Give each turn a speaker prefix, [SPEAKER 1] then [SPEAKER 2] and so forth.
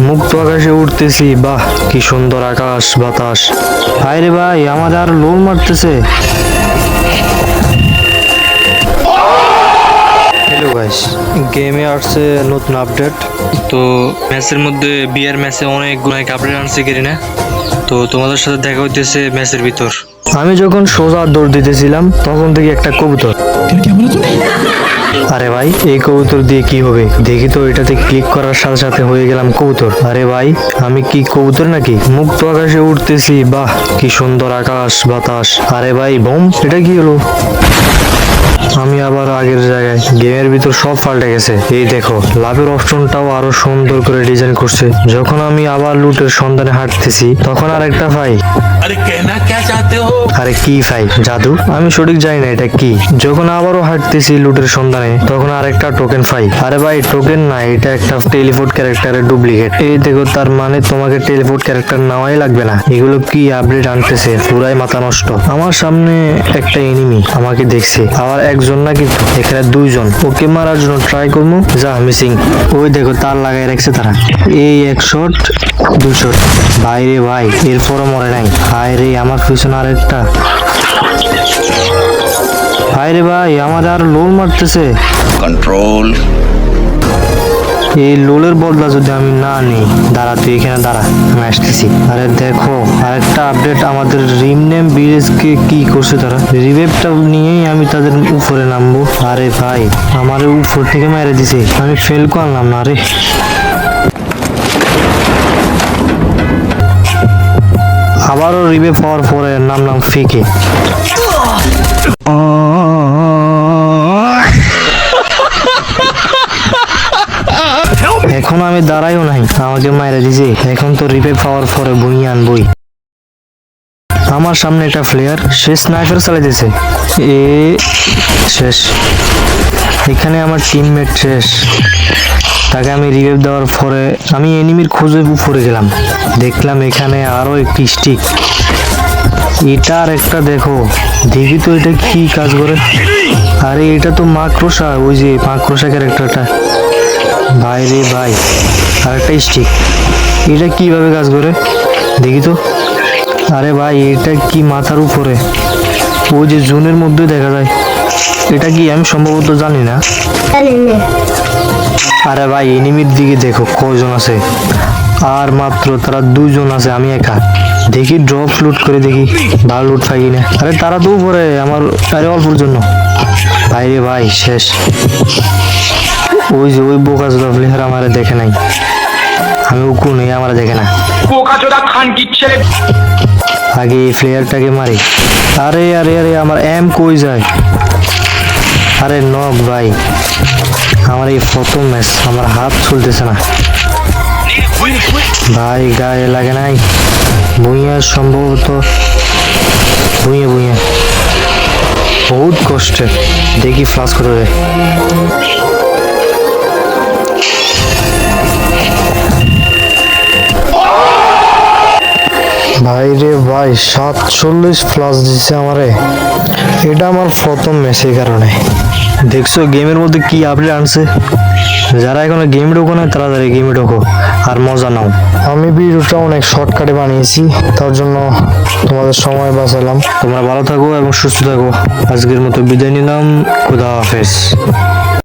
[SPEAKER 1] মুক্ত আকাশে উঠতেছি বাহ কি সুন্দর আকাশ বাতাস। হায় রে ভাই আমাদের আর লোল মারতেছে। হ্যালো গাইস গেমে আসছে নতুন আপডেট তো ম্যাচের মধ্যে বিয়ার ম্যাচে অনেক অনেক আপডেট আনছে কিরি না? তো তোমাদের সাথে দেখা হইতেছে ম্যাচের ভিতর। আমি যখন সোজা দৌড় দিতেছিলাম তখন থেকে একটা কবুতর। আরে ভাই, এই কবুতর দিয়ে কি হবে? দেখি তো, এটাতে ক্লিক করার সাথে সাথে হয়ে গেলাম কবুতর। আরে ভাই, আমি কি কবুতর নাকি? মুক্ত আকাশে উঠতেছি বাহ, কি সুন্দর আকাশ, বাতাস। আরে ভাই, বোম, এটা কি হলো? আমি আবার আগের জায়গায়। গেমের ভিতর সব পাল্টে গেছে। এই দেখো লাভের অপশনটাও আরও সুন্দর করে ডিজাইন করছে। যখন আমি আবার লুটের সন্ধানে হাঁটতেছি তখন আর একটা
[SPEAKER 2] ভাই
[SPEAKER 1] আরে কি ভাই জাদু? আমি সঠিক জানি না এটা কি। যখন আবারও হাঁটতেছি লুটের সন্ধানে তখন আর একটা টোকেন ফাই আরে ভাই টোকেন না এটা একটা টেলিফোর্ট ক্যারেক্টারের ডুপ্লিকেট এই দেখো তার মানে তোমাকে টেলিফোর্ট ক্যারেক্টার নেওয়াই লাগবে না। এগুলো কি আপডেট আনতেছে? পুরাই মাথা নষ্ট। আমার সামনে একটা এনিমি আমাকে দেখছে। আবার এক একজন না কিন্তু এখানে দুইজন। ওকে মারার জন্য ট্রাই করব। যা মিসিং ওই দেখো, তার লাগাই রাখছে তারা। এই এক শট দু শট ভাই রে ভাই, এরপরও মরে নাই। হায় রে, আমার পিছনে আরেকটা। ভাই রে ভাই, আমাদের আর লোন মারতেছে।
[SPEAKER 2] কন্ট্রোল
[SPEAKER 1] এই লোলের বদলা যদি আমি না নিই, দাঁড়া, তুই এখানে দাঁড়া, আমি আসতেছি। আরে দেখো, আরেকটা আপডেট আমাদের রিম নেম বিএসকে কি করছে তারা? রিভেভটা নিয়েই আমি তাদের উপরে নামবো। আরে ভাই, আমার উপর থেকে মেরে দিছে। আমি ফেল করলাম না রে। আবারও রিভেভ হওয়ার পরে নামলাম ফিকে এখন আমি দাঁড়াইও নাই। আমাকে মাইরে দিছে। এখন তো রিপেপ পাওয়ার পরে বই আনবই। আমার সামনে একটা প্লেয়ার সে স্নাইপার চালাইতেছে। এ, শেষ। এখানে আমার টিমমেট শেষ। তাকে আমি রিভেভ দেওয়ার পরে আমি এনিমির খোঁজে উপরে গেলাম। দেখলাম এখানে আরও একটি স্টিক এটা আর একটা দেখো। দেখি তো এটা কি কাজ করে। আরে এটা তো মাক্রোসা ওই যে মাক্রোসা ক্যারেক্টারটা ভাই রে ভাই আর একটা স্টিক এটা কীভাবে কাজ করে? দেখি তো। আরে ভাই এটা কি মাথার উপরে? ওই যে জুনের মধ্যে দেখা যায়। এটা কি আমি সম্ভবত জানি না। আরে ভাই এনিমির দিকে দেখো কজন আছে? আর মাত্র তারা দুজন আছে আমি একা। দেখি ড্রপ লুট করে দেখি ভালো লুট পাই না আরে তারা তো উপরে আমার আরে অল্পর জন্য। ভাই রে ভাই শেষ। ওই যে ওই বোকা চোদা প্লেয়ার আমারে দেখে নাই। আমি উকু নেই আমার দেখে না।
[SPEAKER 3] বোকাচোদা খান কি ছেলে?
[SPEAKER 1] আগে এই প্লেয়ারটাকে মারি। আরে আরে আরে আমার এম কই যায়? আরে নক ভাই। আমার এই প্রথম ম্যাচ আমার হাত চলতেছে না। ভাই গায়ে লাগে নাই। ভুঁইয়া সম্ভবত ভুঁইয়া ভুঁইয়া। বহুত কষ্টে। দেখি ফ্লাস করে ভাই রে ভাই সাতচল্লিশ প্লাস দিছে আমারে। এটা আমার প্রথম ম্যাচ এই কারণে। দেখছ গেমের মধ্যে কি আপডেট আনছে? যারা এখনও গেম ঢোকো না তাড়াতাড়ি গেমে ঢোকো আর মজা নাও। আমি ভিডিওটা অনেক শর্টকাটে বানিয়েছি তার জন্য তোমাদের সময় বাঁচালাম। তোমরা ভালো থাকো এবং সুস্থ থাকো। আজকের মতো বিদায় নিলাম। খুদা হাফেজ।